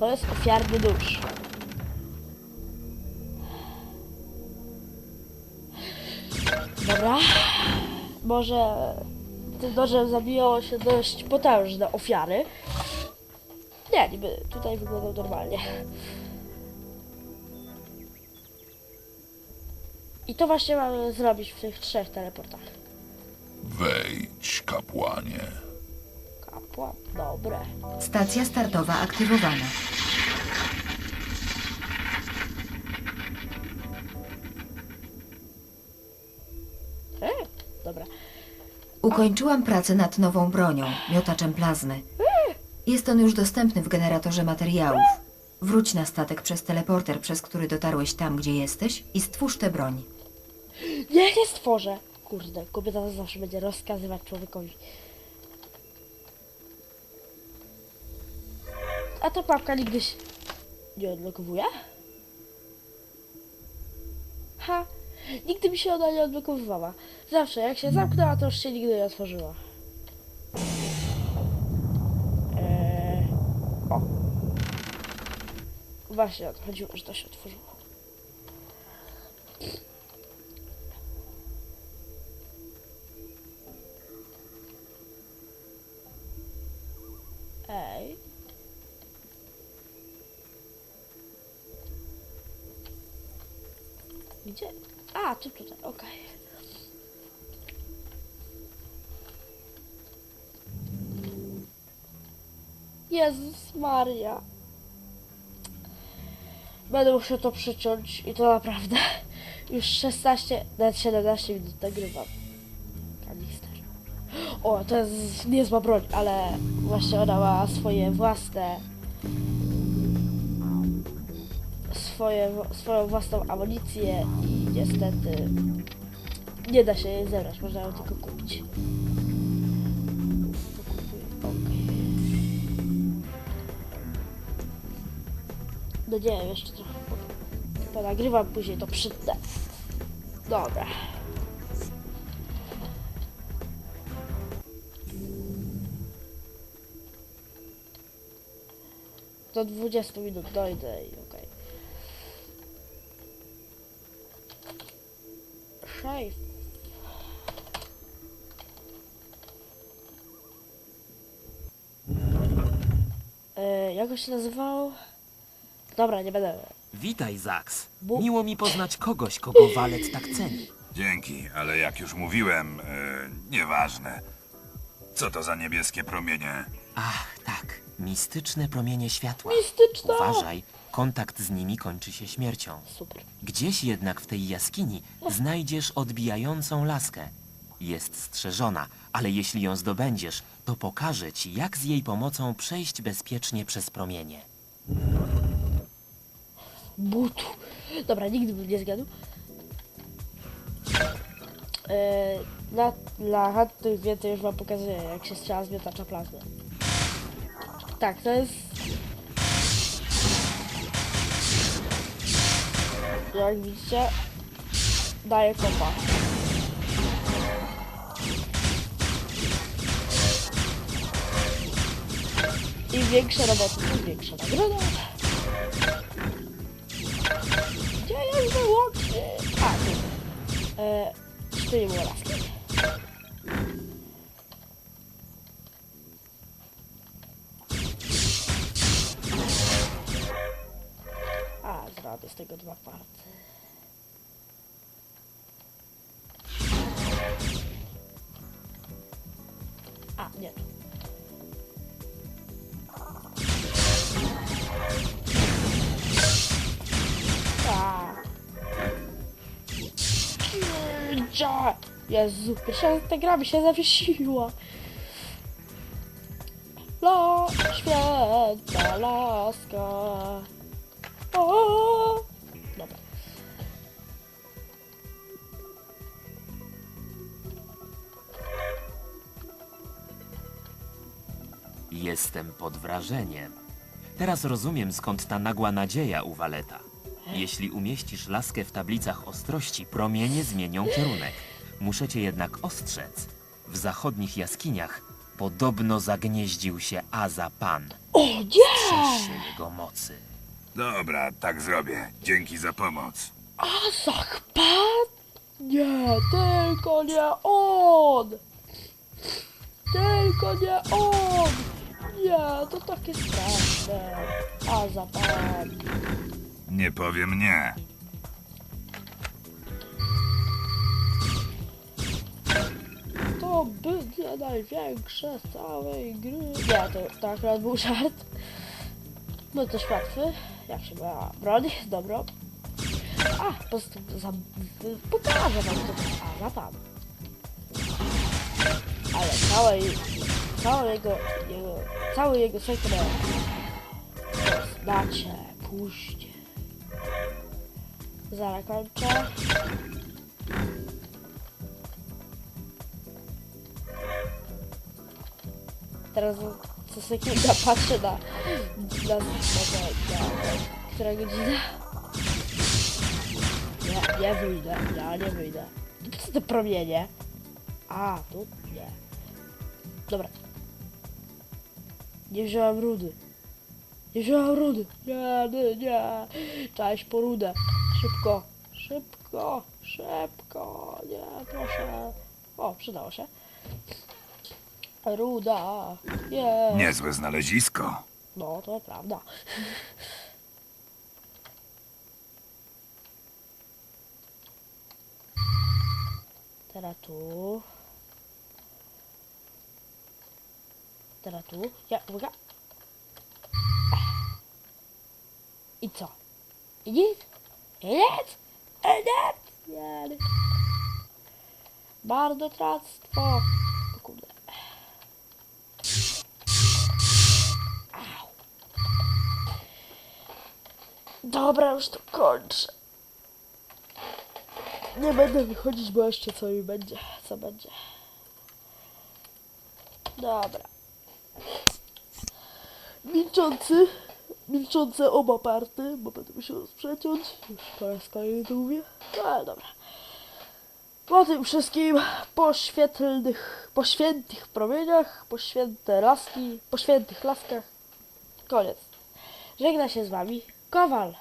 To jest ofiarny nóż. Dobra. Może tym nożem zabijało się dość potężne ofiary. Nie, niby tutaj wyglądał normalnie. I to właśnie mamy zrobić w tych trzech teleportach. Wejdź, kapłanie. Dobre. Stacja startowa aktywowana. E, dobra. Ukończyłam pracę nad nową bronią, miotaczem plazmy. Jest on już dostępny w generatorze materiałów. Wróć na statek przez teleporter, przez który dotarłeś tam, gdzie jesteś i stwórz tę broń. Nie, nie stworzę. Kurde, kobieta zawsze będzie rozkazywać człowiekowi. A ta papka nigdy się nie odblokowuje? Ha! Nigdy mi się ona nie odblokowywała. Zawsze, jak się zamknęła, to już się nigdy nie otworzyła. Eee... O! Właśnie o to chodziło, że to się otworzyło. Gdzie? A, tu tutaj, okej. Jezus Maria. Będę musiał to przyciąć i to naprawdę już 16, nawet 17 minut nagrywam. Kanister. O, to jest niezła broń, ale właśnie ona ma swoje własne swoje, swoją własną amunicję i niestety nie da się jej zebrać, można ją tylko kupić. No nie wiem, jeszcze trochę po- ponagrywam, później to przytnę. Dobra. Do 20 minut dojdę i Szejf. E, jak on się nazywał? Dobra, nie będę. Witaj, Zax. Bu- Miło mi poznać kogoś, kogo walet tak ceni. Dzięki, ale jak już mówiłem, e, nieważne. Co to za niebieskie promienie? Ach, tak. Mistyczne promienie światła. Mistyczna! Uważaj, kontakt z nimi kończy się śmiercią. Super. Gdzieś jednak w tej jaskini znajdziesz odbijającą laskę. Jest strzeżona, ale jeśli ją zdobędziesz, to pokażę ci, jak z jej pomocą przejść bezpiecznie przez promienie. Butu. Dobra, nigdy bym nie zgadł. E, na, dla chętnych więcej już wam pokazuję, jak się strzela z miotacza plazmy. Tak, to jest... Jak widzicie, daje kopa. Im większe roboty, tym większa nagroda. Gdzie jest wyłącznik? A, tu. E, czy to zrobię z tego dwa party. A, nie tu. Jezu, pierwsza ta gra mi się zawiesiła. La, święta laska. Jestem pod wrażeniem. Teraz rozumiem, skąd ta nagła nadzieja u Waleta. Jeśli umieścisz laskę w tablicach ostrości, promienie zmienią kierunek. Muszę cię jednak ostrzec. W zachodnich jaskiniach podobno zagnieździł się Aza Pan. O, nie! Strzeż się jego mocy. Dobra, tak zrobię. Dzięki za pomoc. Azak pan? Nie, tylko nie on! Tylko nie on! Nie, to takie straszne. Aza pan. Nie powiem nie. To będzie największe z całej gry. Nie, to, to akurat był żart. Był też łatwy. Jak się ma broń? Dobro. A, po prostu za, pokażę wam to. A, za pan. Ale całe, całe jego, jego, cały jego sekret znacie później. Zaraz kończę. Teraz co sekunda patrzę na, na, na, na, która godzina. Nie, nie wyjdę, ja nie wyjdę. Co te promienie? A, tu nie. Dobra. Nie wziąłem rudy. Nie wziąłem rudy. Nie, nie, nie. Cześć po rudę. Szybko, szybko, szybko. Nie, proszę. O, przydało się. Ruda. Nie. Niezłe znalezisko. No, to prawda. Teraz tu. Teraz tu. Ja, uwaga. I co? I nic? I nic? I nic? Nie, nie. Marnotrawstwo. O kurde. Dobra, już to kończę. Nie będę wychodzić, bo jeszcze co mi będzie. Co będzie. Dobra. Milczący. Milczące oba party, bo będę musiał sprzeciąć. Już po raz kolejny to mówię. No ale dobra. Po tym wszystkim, po świetlnych, po świętych promieniach, po święte laski, po świętych laskach. Koniec. Żegna się z wami Kowal.